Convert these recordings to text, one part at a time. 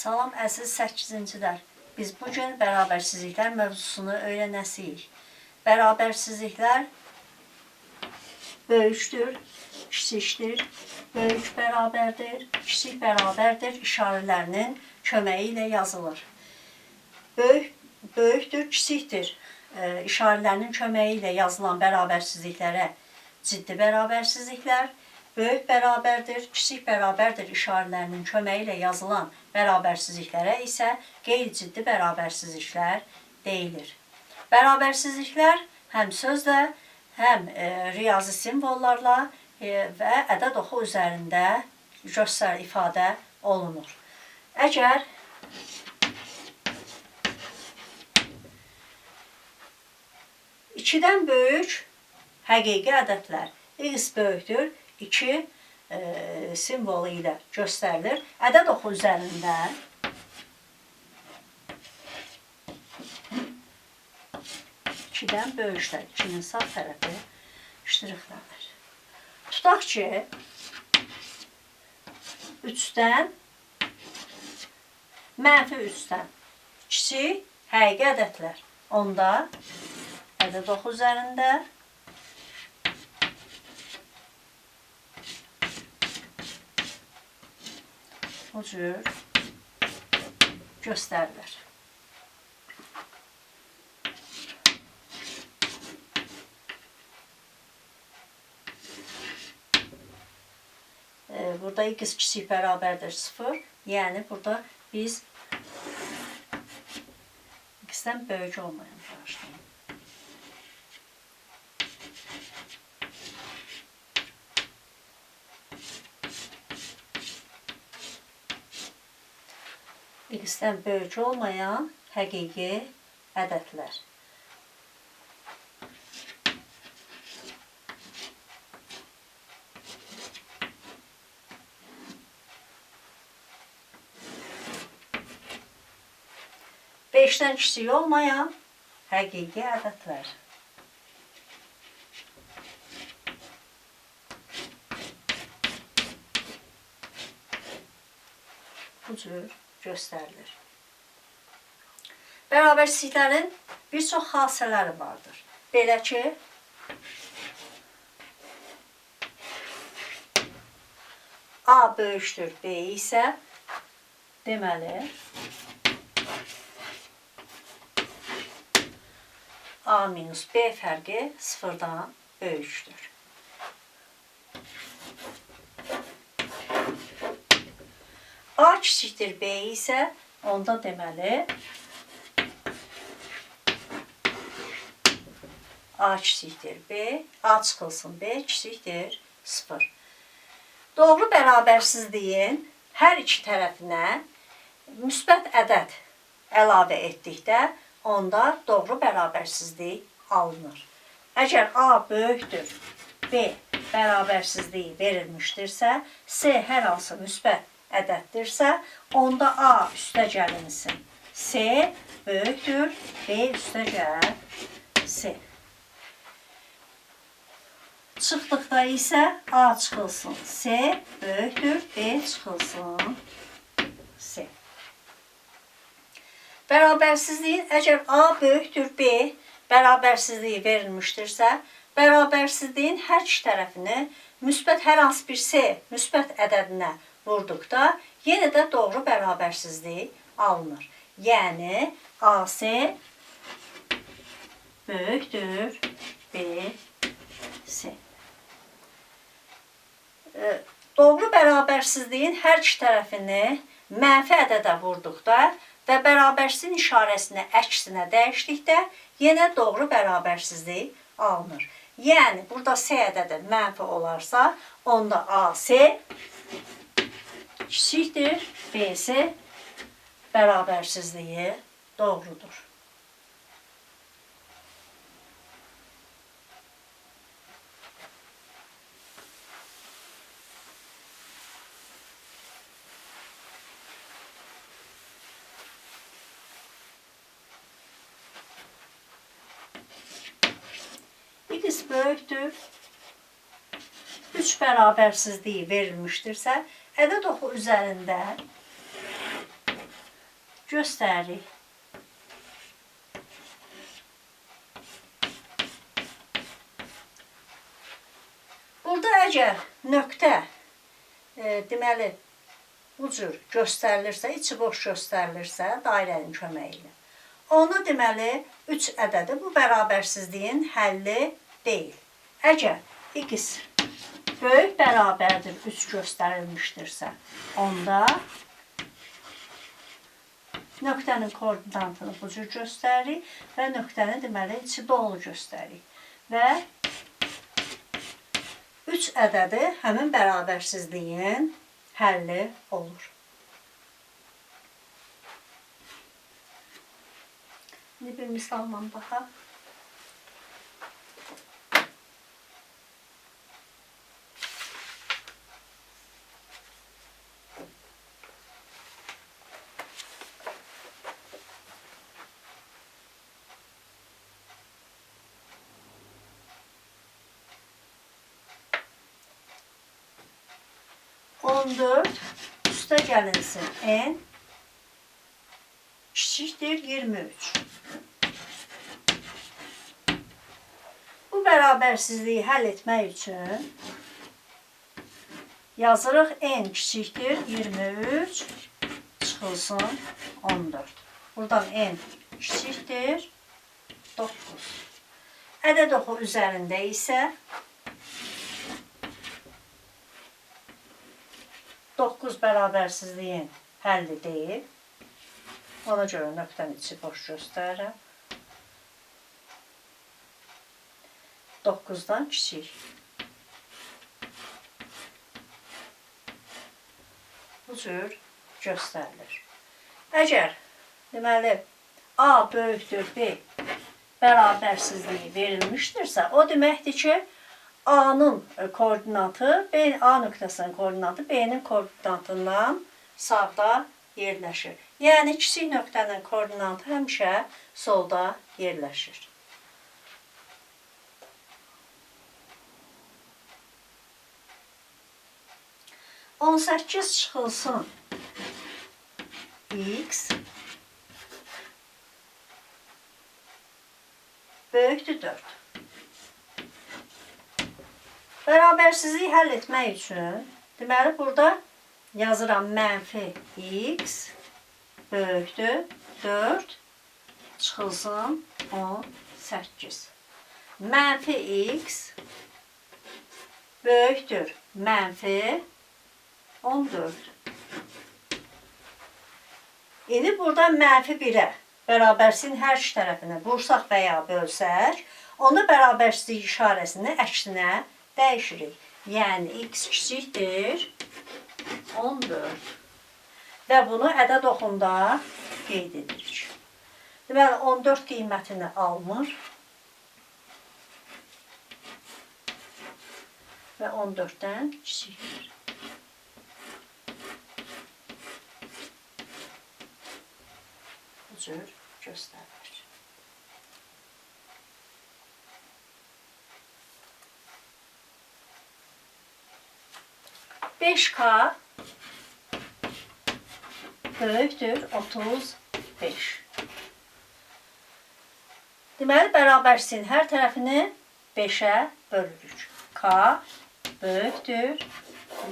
Salam əziz 8-cilər. Biz bu gün bərabərsizliklər mövzusunu öyrənəsiyik. Bərabərsizliklər böyükdür, kiçikdir, böyük bərabərdir, kiçik bərabərdir işarələrinin köməyi ilə yazılır. Böyük, böyükdür, kiçikdir e, işarələrinin köməyi ilə yazılan bərabərsizliklərə ciddi bərabərsizliklər, böyük bərabərdir, kiçik bərabərdir işarələrinin köməyi yazılan bərabərsizliklərə isə qeyri-ciddi bərabərsizliklər deyilir. Bərabərsizliklər həm sözlə, həm e, riyazi simvollarla e, və ədəd oxu üzərində göstər ifadə olunur. Əgər İkidən böyük həqiqi ədədlər. X böyükdür, 2 e, simvolu ilə göstərilir. Ədəd oxu üzərində ikidən böyüklər, ikinin sağ tərəfi ştrixlənir. Tutaq ki, 3-dən mənfi 3-dən kiçik həqiqi ədədlər. Onda ədəd oxu üzərində bu cür göstərilir. Ee, Burada x kiçik bərabərdir 0. Yəni burada biz x-dən böyük olmayan başlayalım. X-dən olmayan həqiqi ədədlər. Beşdən kiçik olmayan həqiqi ədədlər. Bu cür göstərilir. Bərabərsizliklərin bir çox xassələri vardır. Belə ki, A böyükdür B isə deməli A minus B fərqi sıfırdan böyükdür. A kiçikdir B isə onda deməli A kiçikdir B, A çıxılsın B kiçikdir 0. Doğru bərabərsizliyin hər iki tərəfinə müsbət ədəd əlavə etdikdə onda doğru bərabərsizlik alınır. Əgər A böyükdür, B bərabərsizliyi verilmişdirsə, C hər hansı müsbət ədəddirsə, onda A üstə gəlinsin. C böyükdür, B üstə gəl C. Çıxdıqda isə A çıxılsın. C böyükdür, B çıxılsın. C. Bərabərsizliyin əgər A böyükdür, B bərabərsizliyi verilmişdirsə, bərabərsizliyin hər iki tərəfini müsbət hər hansı bir C müsbət ədədinə vurduqda yenə də doğru bərabərsizlik alınır. Yəni AC böyükdür B C. E, Doğru bərabərsizliyin hər iki tərəfini mənfi ədədə vurduqda və bərabərsizliyin işarəsini əksinə dəyişdikdə yenə doğru bərabərsizlik alınır. Yəni burada C ədədi mənfi olarsa, onda AC kiçikdir, BC bərabərsizliyi doğrudur. X böyükdür. 3 bərabərsizliyi verilmişdirsə, ədəd oxu üzərində göstəririk. Burada əgər nöqtə e, deməli bu cür göstərilirsə, içi boş göstərilirsə dairənin köməyi ilə. Onu deməli 3 ədədi bu bərabərsizliyin həlli deyil. Əgər x böyük bərabərdir 3 göstərilmişdirsə, onda nöqtənin koordinatını bu cür göstəririk və nöqtəni deməli içi dolu göstəririk. Və 3 ədədi həmin bərabərsizliyin həlli olur. İndi bir misalla baxaq. On dört üstə gəlinsin n kiçikdir 23. Bu bərabərsizliyi həll etmək üçün yazırıq n kiçikdir 23 çıxılsın 14. Buradan n kiçikdir 9. Ədəd oxu üzərində isə 9 bərabərsizliyin həlli deyil. Ona görə nöqtənin içi boş göstərirəm. 9-dan kiçik. Bu cür göstərilir. Əgər deməli A böyükdür B bərabərsizliyi verilmişdirsə, o deməkdir ki, A-nın e, koordinatı B A nöqtəsinin koordinatı B-nin koordinatından sağda yerləşir. Yəni kiçik nöqtənin koordinatı həmişə solda yerləşir. On səkkiz çıxılsın x böyükdür 4. Bərabərsizliyi həll etmək üçün deməli burada yazıram mənfi x böyükdür 4 çıxılsın 18. Mənfi x böyükdür mənfi 14. İndi burada mənfi 1-ə bərabərsin hər iki tərəfinə vursaq və ya bölsək, onda bərabərsizlik işarəsini əksinə dəyişirik. Yəni x kiçikdir 14. Və bunu ədəd oxunda qeyd edirik. Deməli 14 qiymətini almır. Və 14-dən kiçikdir. Bu cür göstərilir. Beş K böyükdür 35. Deməli, bərabərsin hər tərəfini 5-ə bölürük. K böyükdür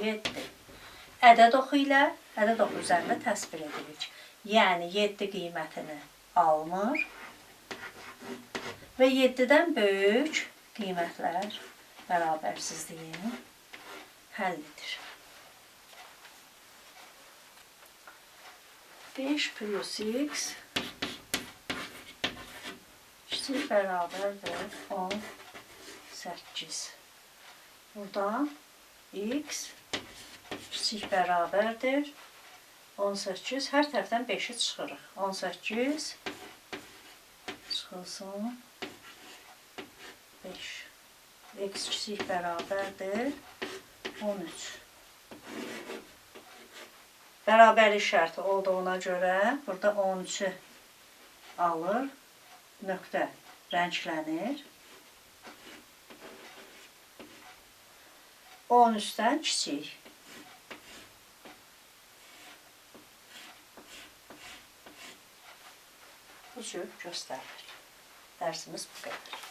7. Ədəd oxu ilə ədəd oxu üzərində təsvir edirik. Yəni 7 qiymətini almır və 7-dən böyük qiymətlər bərabərsizliyin həllidir. 5 plus x kiçik bərabərdir 18. Buradan x kiçik bərabərdir 18. Hər tərəfdən 5-i çıxırıq. 18 çıxılsın 5. x kiçik bərabərdir 13. Bərabərlik şərti olduğuna görə burada 13-ü alır. Nöqtə rənglənir. 13-dən kiçik. bu cür göstərilir. Dərsimiz bu qədər.